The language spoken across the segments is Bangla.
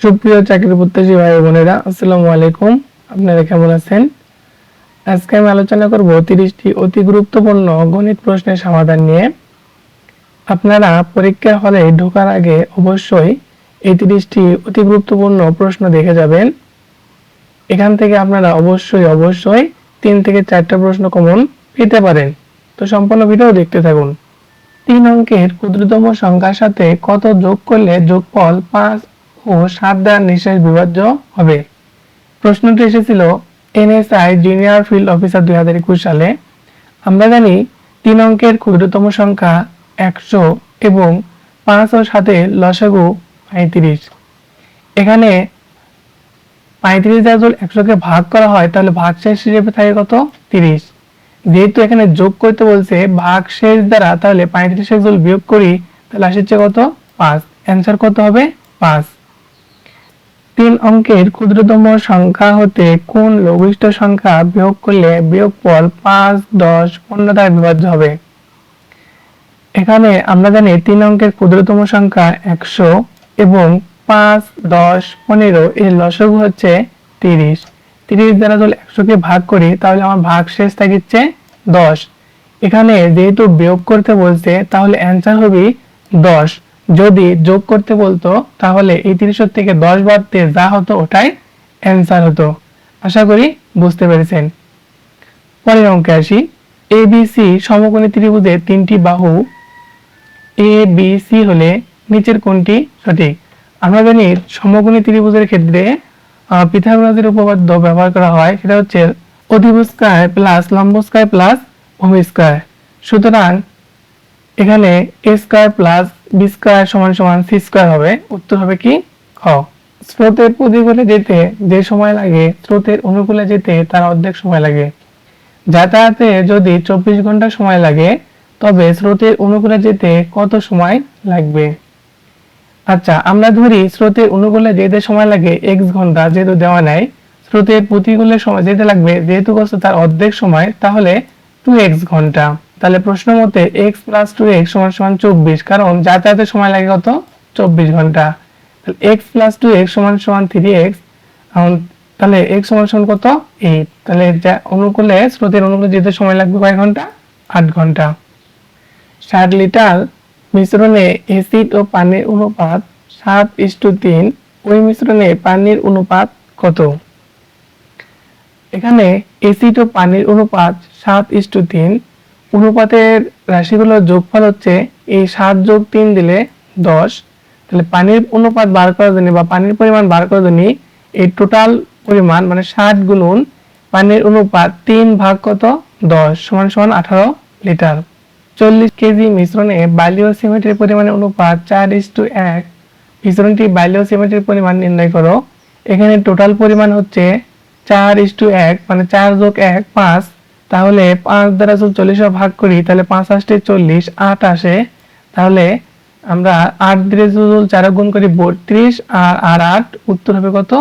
সুপ্রিয় চাকরি প্রত্যাশী ভাই বোনেরা, আসসালামু আলাইকুম। আপনারা কেমন আছেন? আজকে আমি আলোচনা করব তিরিশটি অতি গুরুত্বপূর্ণ গণিত প্রশ্নের সমাধান নিয়ে। আপনারা পরীক্ষা হলে ঢোকার আগে অবশ্যই এই তিরিশটি অতি গুরুত্বপূর্ণ প্রশ্ন দেখে যাবেন। এখান থেকে আপনারা অবশ্যই অবশ্যই তিন থেকে চারটা প্রশ্ন কমন পেতে পারেন। তো সম্পূর্ণ ভিডিও দেখতে থাকুন। তিন অঙ্কের ক্ষুদ্রতম সংখ্যার সাথে কত যোগ করলে যোগফল পাঁচ ও সাত দ্বারা নিঃশেষ বিভাজ্য হবে। প্রশ্নটি এসেছিল, এনএসআই জুনিয়র ফিল্ড অফিসার দুই হাজার একুশ সালে। আমরা জানি তিন অঙ্কের ক্ষুদ্রতম সংখ্যা একশো এবং পাঁচ ও সাথে লসাগু পঁয়ত্রিশ। এখানে পঁয়ত্রিশ দ্বারা যদি একশোকে ভাগ করা হয়, তাহলে ভাগ শেষ হিসেবে থাকে কত? তিরিশ। যেহেতু এখানে যোগ করতে বলছে ভাগ শেষ দ্বারা তাহলে পঁয়ত্রিশে বিয়োগ করি, তাহলে আসছে কত? পাঁচ। অ্যান্সার কত হবে? পাঁচ। তিন অঙ্কের ক্ষুদ্রতম সংখ্যা হতে কোন লঘিষ্ঠ সংখ্যা বিয়োগ করলে বিয়োগফল পাঁচ, দশ, পনেরো দ্বারা বিভাজ্য হবে? এখানে আমরা জানি তিন অঙ্কের ক্ষুদ্রতম সংখ্যা একশো এবং পাঁচ, দশ, পনেরো এর লসগু হচ্ছে তিরিশ। তিরিশ দ্বারা যদি একশোকে ভাগ করি, তাহলে আমার ভাগ শেষ থাকিচ্ছে দশ। এখানে যেহেতু বিয়োগ করতে বলছে, তাহলে অ্যান্সার হবে দশ। যদি যোগ করতে বলতো, তাহলে এই তিরিশের থেকে দশ বাদতে যা হতো ওটাই অ্যান্সার হতো। আশা করি বুঝতে পেরেছেন। পরের অঙ্কে আসি। এ বি সি সমকোণী ত্রিভুজের তিনটি বাহু। এ বি সি হলে নিচের কোনটি সঠিক? আমরা জানি সমকোণী ত্রিভুজের ক্ষেত্রে পিথাগোরাসের উপপাদ্য ব্যবহার করা হয়, সেটা হচ্ছে অধিভুজ স্কয়ার প্লাস লম্ব স্কয়ার প্লাস ভূমি স্কয়ার সুতরাং এখানে A square plus B square সমান সমান সি স্কয়ার হবে। উত্তর হবে কি? খ। স্রোতের প্রতিকূলে যেতে যে সময় লাগে, স্রোতের অনুকূলে যেতে তার অর্ধেক সময় লাগে। যাতায়াতে যদি চব্বিশ ঘণ্টা সময় লাগে, তবে স্রোতের অনুকূলে যেতে কত সময় লাগবে? আচ্ছা আমরা ধরি স্রোতের অনুকূলে যেতে সময় লাগে এক্স ঘণ্টা যেহেতু দেওয়া নাই, স্রোতের প্রতিকূলে সময় যেতে লাগবে, যেহেতু কষ্ট তার অর্ধেক সময়, তাহলে টু এক্স ঘণ্টা। তাহলে প্রশ্ন মতে এক্স প্লাস টু এক্স সমান সমান চব্বিশ, কারণ যাতায়াতের সময় লাগে কত? চব্বিশ ঘণ্টা। তাহলে এক্স প্লাস টু এক্স সমান সমান থ্রি এক্স তাহলে এক্স সমান সমান কত? এইট তাহলে যা অনুকূলে, স্রোতের অনুকূলে যেতে সময় লাগবে কয় ঘণ্টা? আট ঘণ্টা। ষাট লিটার মিশ্রণে অ্যাসিড ও পানির অনুপাত সাত ইস্টু তিন, ওই মিশ্রণে পানির অনুপাত কত? এখানে অ্যাসিড ও পানির অনুপাত সাত ইস্টু তিন অনুপাতের রাশিগুলোর যোগফল হচ্ছে এই সাত যোগ তিন দিলে দশ। তাহলে পানির অনুপাত বার করার জন্য বা পানির পরিমাণ বার করার জন্য এই টোটাল পরিমাণ মানে ষাট গুণন পানির অনুপাত তিন ভাগ কত? দশ সমান সমান আঠারো লিটার। চল্লিশ কেজি মিশ্রণে বালি ও সিমেন্টের পরিমাণের অনুপাত চার ইস টু এক। মিশ্রণটি বালি ও সিমেন্টের পরিমাণ নির্ণয় করো। এখানে টোটাল পরিমাণ হচ্ছে চার ইস টু এক মানে চার যোগ এক, পাঁচ। তাহলে পাঁচ দ্বারা চল্লিশে ভাগ করি, তাহলে পাঁচ আসতে চল্লিশ, আট আসে, তাহলে আমরা আট দিয়ে যদি চার গুণ করি বত্রিশ, আর আর আট উত্তর হবে কত?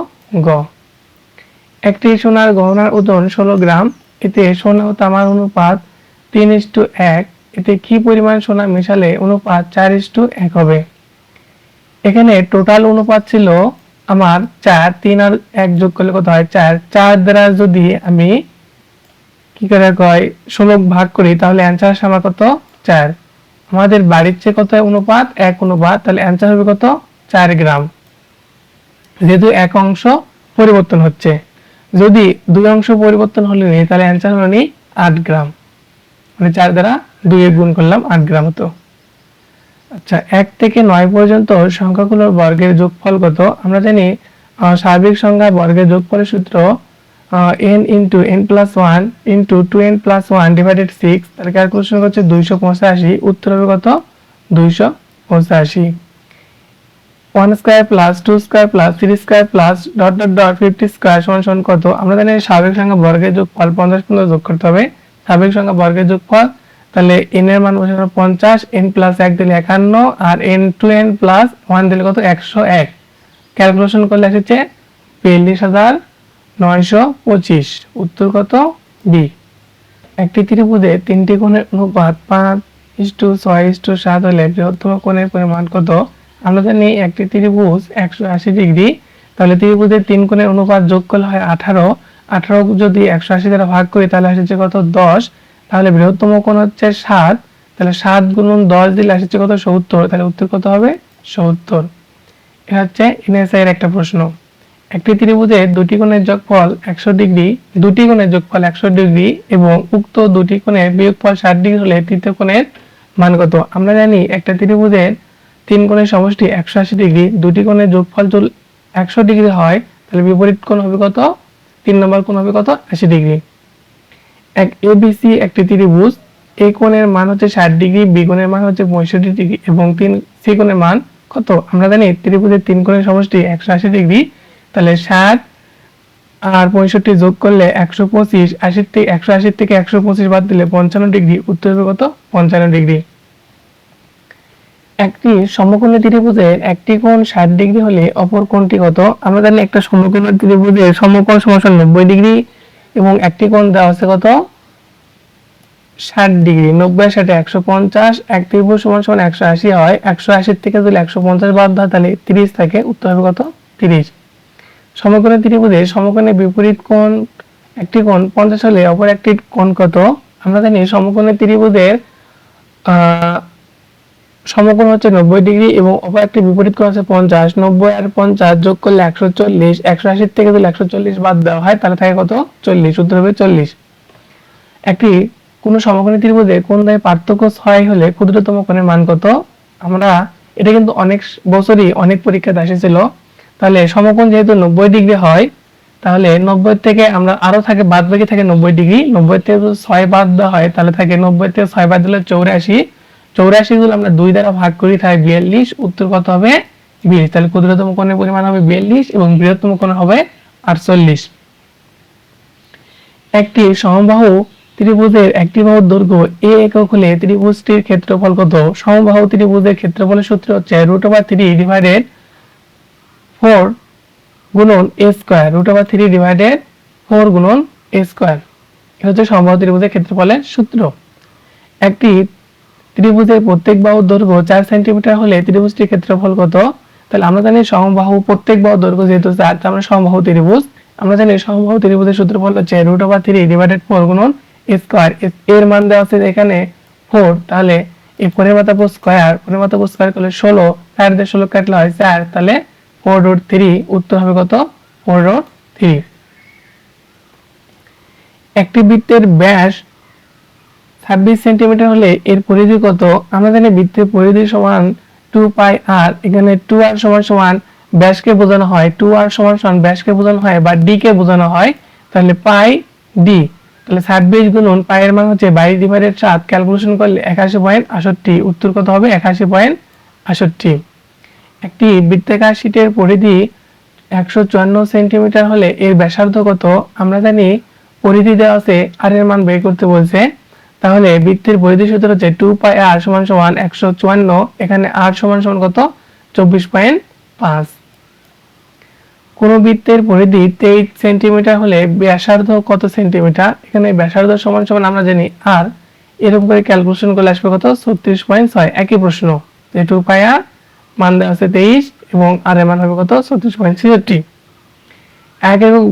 গ। একটি সোনার গহনার ওজন ষোলো গ্রাম, এতে সোনা ও তামার অনুপাত তিন ইস টু এক, এতে কি পরিমাণ সোনা মেশালে অনুপাত চার ইস টু এক হবে? এখানে টোটাল অনুপাত ছিল আমার চার, তিন আর এক যোগ করলে কত হয়? চার। চার দ্বারা যদি আমি কি করে কয় ষোলো ভাগ করি, তাহলে অ্যান্সার আসে আমার কত? চার। আমাদের বাড়ির চেয়ে কত অনুপাত? এক অনুপাত, তাহলে অ্যান্সার হবে কত? চার গ্রাম। যেহেতু এক অংশ পরিবর্তন হচ্ছে। যদি দুই অংশ পরিবর্তন হলে নি, তাহলে অ্যান্সার হলো নি আট গ্রাম। মানে চার দ্বারা দুই গুণ করলাম আট গ্রাম হতো আচ্ছা এক থেকে নয় পর্যন্ত সংখ্যাগুলোর বর্গের যোগফল কত? আমরা জানি স্বাভাবিক সংখ্যা বর্গের যোগফলের সূত্র N into N plus one into two N plus one divided six তার ক্যালকুলেশন হচ্ছে দুইশো উত্তর হবে কত? দুইশো পঁচাশি। One square plus two square plus three square plus dot dot dot fifty square সমান সমান কত? আমরা জানি স্বাভাবিক সংখ্যা বর্গের যোগফল পঞ্চাশ পর্যন্ত যোগ করতে হবে। স্বাভাবিক সংখ্যা বর্গের যোগফল, তাহলে এন এর মান বসানো পঞ্চাশ এন প্লাস এক দিলে একান্ন, আর N two N plus one দিলে কত? একশো এক। ক্যালকুলেশন করলে এসেছে বিয়াল্লিশ হাজার নয়শো পঁচিশ, উত্তর কত? বি। একটি ত্রিভুজে তিনটি কোণের অনুপাত পাঁচ ইস্টু ছয় ইস্টু সাত হলে বৃহত্তম কোণের পরিমাণ কত? আমরা জানি একটি ত্রিভুজ একশো আশি ডিগ্রি, তাহলে ত্রিভুজের তিন কোণের অনুপাত যোগ করলে হয় আঠারো। আঠারো যদি একশো আশি দ্বারা ভাগ করি, তাহলে আসছে কত? দশ। তাহলে বৃহত্তম কোণ হচ্ছে সাত, তাহলে সাত গুণন দশ দিলে আসছে কত? সত্তর। তাহলে উত্তর কত হবে? সত্তর। এটা হচ্ছে এনএসআই একটা প্রশ্ন। একটি ত্রিভুজের দুটি কোণের যোগফল একশো ডিগ্রি, দুটি কোণের যোগফল একশো ডিগ্রি এবং উক্ত দুটি কোণের বিয়োগফল ষাট ডিগ্রি হলে তৃতীয় কোণের মান কত? আমরা জানি একটা ত্রিভুজের তিন কোণের সমষ্টি একশো আশি ডিগ্রি, দুটি কোণের যোগফল যদি একশো ডিগ্রি হয়, তাহলে বিপরীত কোণ হবে কত? তিন নম্বর কোণ হবে কত? আশি ডিগ্রি। এক এবিসি একটি ত্রিভুজ এ কোণের মান হচ্ছে ষাট ডিগ্রি, বি কোণের মান হচ্ছে পঁয়ষট্টি ডিগ্রি এবং তিন সি কোণের মান কত? আমরা জানি ত্রিভুজের তিন কোণের সমষ্টি একশো আশি ডিগ্রি তাহলে ষাট আর পঁয়ষট্টি যোগ করলে একশো পঁচিশ আশির থেকে একশো আশির থেকে একশো পঁচিশ বাদ দিলে পঞ্চান্ন ডিগ্রি, উত্তর হবে কত? পঞ্চান্ন ডিগ্রি। একটি সমকোণী ত্রিভুজের একটি কোণ ষাট ডিগ্রি হলে অপর কোণটি কত? আমরা জানি একটা সমকোণী ত্রিভুজের সমকোণ সমান নব্বই ডিগ্রি এবং একটি কোণ দেওয়া আছে কত? ষাট ডিগ্রি। নব্বই ষাটে একশো পঞ্চাশ, এক ত্রিভুজ সমান সমান একশো আশি হয়। একশো আশির থেকে যদি একশো পঞ্চাশ বাদ হয় তাহলে তিরিশ থাকে, উত্তর হবে কত? তিরিশ। সমকোণী ত্রিভুজের সমকোণের বিপরীত কোণ একটি কোণ, পঞ্চাশ হলে অপর একটি কোণ কত? আমরা জানি সমকোণী ত্রিভুজের সমকোণ হচ্ছে নব্বই ডিগ্রি এবং অপর একটি বিপরীত কোণ আছে পঞ্চাশ। নব্বই আর পঞ্চাশ যোগ করলে একশো চল্লিশ। একশো আশির থেকে যদি একশো চল্লিশ বাদ দেওয়া হয়, তাহলে থাকে কত? চল্লিশ। উত্তর হবে চল্লিশ। একটি কোন সমকোণী ত্রিভুজে কোন দ্বয় পার্থক্য ছয় হলে ক্ষুদ্রতম কোণের মান কত? আমরা, এটা কিন্তু অনেক বছরই অনেক পরীক্ষাতে এসেছিল তাহলে সমকোণ যেহেতু নব্বই ডিগ্রি হয়, তাহলে নব্বই থেকে আমরা আরও থাকে, বাদ বাকি থাকে নব্বই ডিগ্রি। নব্বই থেকে ছয় বাদ দেওয়া হয়, তাহলে থাকে নব্বই থেকে ছয় বাদ দিলে চৌরাশি। চৌরাশি গুলো আমরা দুই দ্বারা ভাগ করি তাই বিয়াল্লিশ, উত্তর কত হবে? বিয়াল্লিশ তাহলে ক্ষুদ্রতম কোণের পরিমাণ হবে বিয়াল্লিশ এবং বৃহত্তম কোণ হবে আটচল্লিশ। একটি সমবাহু ত্রিভুজের একটি বাহুর দৈর্ঘ্য এ একক হলে ত্রিভুজটির ক্ষেত্রফল কত? সমবাহু ত্রিভুজের ক্ষেত্রফলের সূত্র হচ্ছে root over three divided four গুণন A square root over three divided four গুণন এ স্কোয়ার। এটা হচ্ছে সমবাহু ত্রিভুজের ক্ষেত্রফলের সূত্র। একটি ত্রিভুজের প্রত্যেক বাহুর দৈর্ঘ্য চার সেন্টিমিটার হলে ত্রিভুজটির ক্ষেত্রফল কত? তাহলে আমরা জানি সমবাহু প্রত্যেক বাহুর দৈর্ঘ্য যেহেতু চার, তার মানে সমবাহু ত্রিভুজ। আমরা জানি সমবাহু ত্রিভুজের সূত্রফল হচ্ছে root over three divided four গুণন স্কোয়ার। এর মান দেওয়া আছে এখানে ফোর তাহলে এই ফোরের পর স্কোয়ার ফোরের মাথা স্কোয়ার করলে ষোলো, চার দিয়ে ষোলো কাটলে হয় চার, তাহলে ফোর রুট থ্রি উত্তর হবে কত? ফোর রুট থ্রি একটি বৃত্তের ব্যাস ছাব্বিশ সেন্টিমিটার হলে এর পরিধি কত? আমরা জানি বৃত্তের পরিধি সমান টু পাই আর এখানে টু আর সমান সমান ব্যাসকে বোঝানো হয়। টু আর সমান সমান ব্যাসকে বোঝানো হয় বা ডি কে বোঝানো হয়, তাহলে পাই ডি তাহলে ছাব্বিশ গুণন পায়ের মান হচ্ছে বাইশ ডিভাইডেড সাত ক্যালকুলেশন করলে একাশি পয়েন্ট আষট্টি, উত্তর কত হবে? একাশি পয়েন্ট আষট্টি। একটি বৃত্তাকার শীটের পরিধি একশো চুয়ান্ন সেন্টিমিটার হলে এর ব্যাসার্ধ কত? আমরা জানি পরিধি দেওয়া আছে আর এর মান বের করতে বলছে। তাহলে বৃত্তের পরিধি সূত্র হচ্ছে টু পাই আর সমান সমান একশো চুয়ান্ন, এখানে আর সমান সমান কত? চব্বিশ পয়েন্ট পাঁচ। কোন বৃত্তের পরিধি তেইশ সেন্টিমিটার হলে ব্যাসার্ধ কত সেন্টিমিটার? এখানে ব্যাসার্ধ সমান সমান আমরা জানি আর এরকম করে ক্যালকুলেশন করলে আসবে কত? ছত্রিশ পয়েন্ট ছয়। একই প্রশ্ন। যে টু পাই আর মান দেওয়া আছে তেইশ এবং আর এর মান হবে কত? ছত্রিশ পয়েন্ট ছেষট্টি। এক একক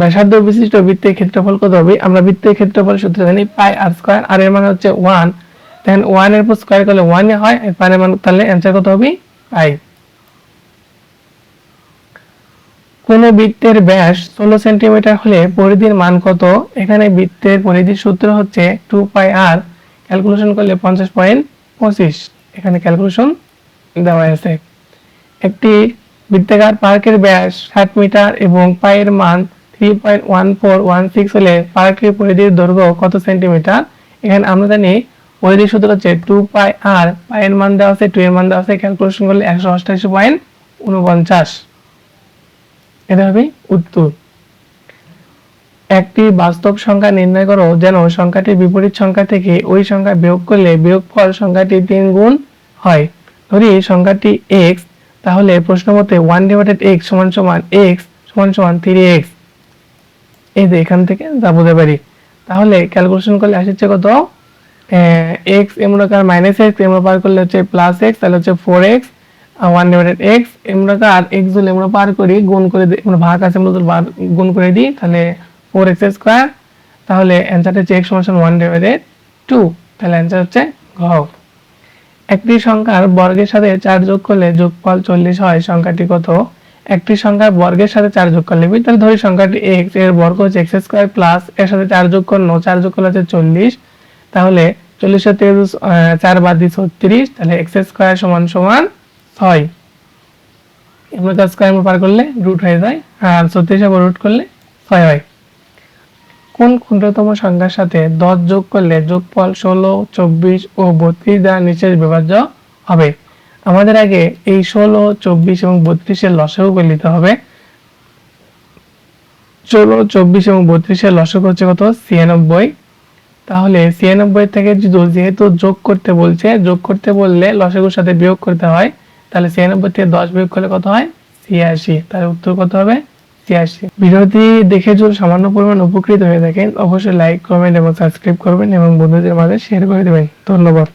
ব্যাসার্ধ বিশিষ্ট বৃত্তের ক্ষেত্রফল কত হবে? আমরা বৃত্তের ক্ষেত্রফল সূত্র জানি, পাই আর স্কোয়ার। আর এর মান হচ্ছে ওয়ান। দেন ওয়ানের উপর স্কোয়ার করলে ওয়ান হয় পাই এর মান, তাহলে অ্যান্সার কত হবে? পাই। কোন বৃত্তের ব্যাস ষোলো সেন্টিমিটার হলে পরিধির মান কত? এখানে বৃত্তের পরিধির সূত্র হচ্ছে টু পাই আর ক্যালকুলেশন করলে পঞ্চাশ পয়েন্ট পঁচিশ। এখানে ক্যালকুলেশন দেওয়া আছে একটি বৃত্তাকার পার্কের ব্যাস ষাট মিটার এবং পায়ের মান three point one four one six হলে পার্কের পরিধির দৈর্ঘ্য কত সেন্টিমিটার? এখানে আমরা জানি পরিধির সূত্র হচ্ছে টু পাই আর পায়ের মান দেওয়া আছে টু এর মান দেওয়া আছে ক্যালকুলেশন করলে একশো অষ্টাশি পয়েন্ট উনপঞ্চাশ। এটা হবে উত্তর। একটি বাস্তব সংখ্যা নির্ণয় করো যেন সংখ্যাটির বিপরীত সংখ্যা থেকে ওই সংখ্যা বিয়োগ করলে বিয়োগফল সংখ্যাটি তিন গুণ হয়। ধরি সংখ্যাটি এক্স তাহলে প্রশ্ন মতে ওয়ান ডিভাইডেড এক্স সমান সমান এক্স সমান সমান থ্রি এক্স এই যে এখান থেকে যা বুঝতে পারি। তাহলে ক্যালকুলেশন করলে আসছে কত? এক্স এমন কার মাইনাস এক্স এমন পার করলে হচ্ছে প্লাস এক্স তাহলে হচ্ছে four X one divided X আমরা আর এক্স যদি আমরা পার করি, গুণ করে দিই আমরা ভাগ আছে আমরা গুণ করে দিই, তাহলে ফোর এক্স স্কোয়ার তাহলে অ্যান্সারটা হচ্ছে এক্স সমান ওয়ান ডিভাইডেড টু তাহলে অ্যান্সার হচ্ছে ঘ। একটি সংখ্যার বর্গের সাথে চার যোগ করলে যোগফল চল্লিশ হয় সংখ্যাটি কত? একটি সংখ্যার বর্গের সাথে চার যোগ করলে? তাহলে ধরি সংখ্যাটি এক্সের বর্গ হচ্ছে এক্স স্কোয়ার প্লাস এর সাথে চার যোগ করল চার যোগ করলে হচ্ছে চল্লিশ। তাহলে থেকে আহ, চার বাদ দিই ছত্রিশ তাহলে এক্স স্কোয়ার সমান সমান ছয়। আমরা চার স্কোয়ার পার করলে রুট হয়ে যায় আর ছত্রিশ রুট করলে ছয় হয়। কোন ক্ষুদ্রতম সংখ্যার সাথে দশ যোগ করলে যোগফল ষোলো, চব্বিশ ও বত্রিশ দ্বারা নিচের বিভাজ্য হবে। আমাদের আগে এই ষোলো, চব্বিশ এবং বত্রিশের লসেও করে নিতে হবে। ষোলো, চব্বিশ এবং বত্রিশের লসক হচ্ছে কত? ছিয়ানব্বই। তাহলে ছিয়ানব্বই থেকে যেহেতু যোগ করতে বলছে, যোগ করতে বললে লসাগুর সাথে বিয়োগ করতে হয়, তাহলে ছিয়ানব্বই থেকে দশ বিয়োগ করলে কত হয়? ছিয়াশি। তাহলে উত্তর কত হবে? ছিয়াশি ভিডিওটি দেখে যদি সামান্য পরিমাণ উপকৃত হয়ে থাকেন, অবশ্যই লাইক কমেন্ট এবং সাবস্ক্রাইব করবেন এবং বন্ধুদের মাঝে শেয়ার করে দেবেন। ধন্যবাদ।